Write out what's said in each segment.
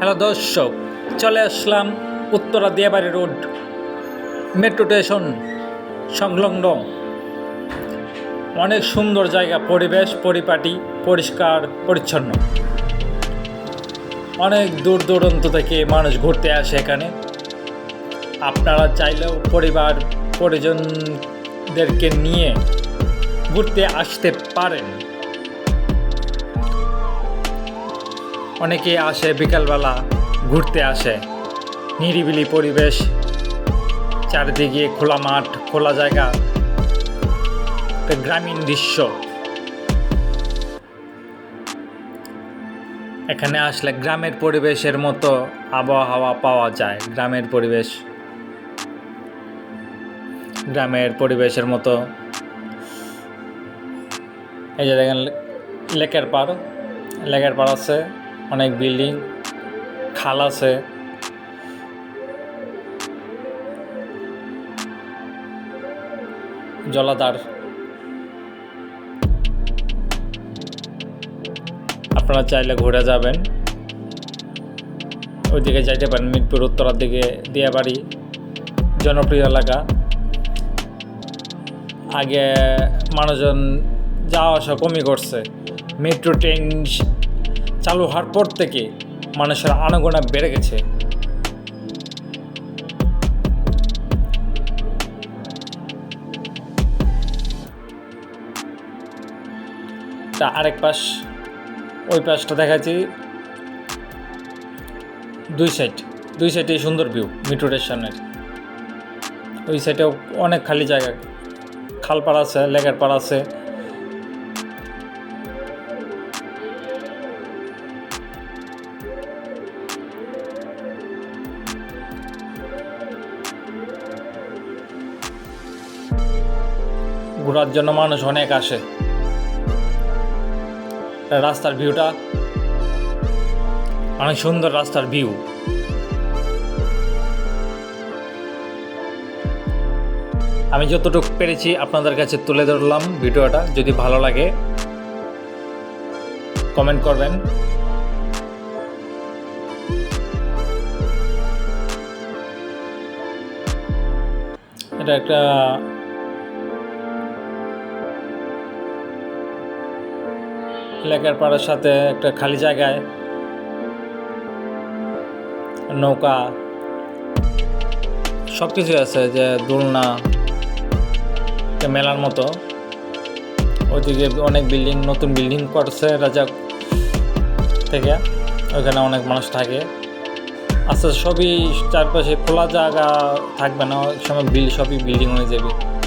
Hello দর্শক, চলে আসলাম Uttara Diabari road, metro station সংলগ্ন। অনেক সুন্দর জায়গা, পরিবেশ, পরিপাটি, পরিষ্কার, পরিচ্ছন্ন। অনেক দূর দূরান্ত থেকে মানুষ ঘুরতে আসে এখানে। আপনারা চাইলেও পরিবার, পরিজনদেরকে নিয়ে ঘুরতে আসতে পারেন। অনেকে আসে বিকালবেলা, ঘুরতে আসে। নিরিবিলি পরিবেশ, চারিদিকে খোলা মাঠ, খোলা জায়গা গ্রামীণ দৃশ্য। এখানে আসলে গ্রামের পরিবেশের মতো আবহাওয়া পাওয়া যায়, গ্রামের পরিবেশ। গ্রামের পরিবেশের মতো। এই যে দেখেন, লেকের পাড় লেকের পাড় আছে। অনেক বিল্ডিং, খাল আছে। জলাধার। আপনারা চাইলে ঘুরে যাবেন। ওইদিকে যাইতে পারেন, মিরপুর উত্তরার দিকে দিয়াবাড়ি, জনপ্রিয় এলাকা। আগে মানুষজন যাওয়া আসা কমই করছে। মেট্রো, ট্রেন চালু হওয়ার পর থেকে মানুষের আনাগোনা বেড়ে গেছে। তা আরেক পাশ, ওই পাশটা দেখাচ্ছি। দুই সাইড দুই সাইডে সুন্দর ভিউ মেট্রো স্টেশনের ওই সাইডেও অনেক খালি জায়গা। খালপাড় আছে লেকের পাড় আছে ঘোরার জন্য মানুষ অনেক আসে। রাস্তার ভিউটা, অনেক সুন্দর রাস্তার ভিউ। আমি যতটুকু পেরেছি আপনাদের কাছে তুলে ধরলাম ভিডিওটা, যদি ভালো লাগে, কমেন্ট করবেন। এটা একটা লেকের পাড়ার সাথে একটা খালি জায়গায়। নৌকা। সব কিছু আছে যে দোলনা মেলার মতো। ওইদিকে অনেক বিল্ডিং, নতুন বিল্ডিং করছে রাজা থেকে। ওইখানে অনেক মানুষ থাকে। আস্তে আস্তে সবই চারপাশে খোলা জায়গা থাকবে না? এক সময় বিল, সবই বিল্ডিং হয়ে যাবে।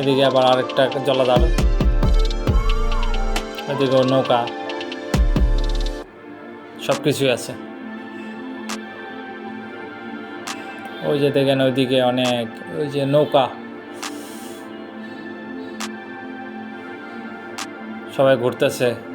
এদিকে আবার আরেকটা জলাধার। এদিকে নৌকা। সব কিছুই আছে। ওই যে দেখেন ওইদিকে অনেক, ওই যে নৌকা। সবাই ঘুরতেছে।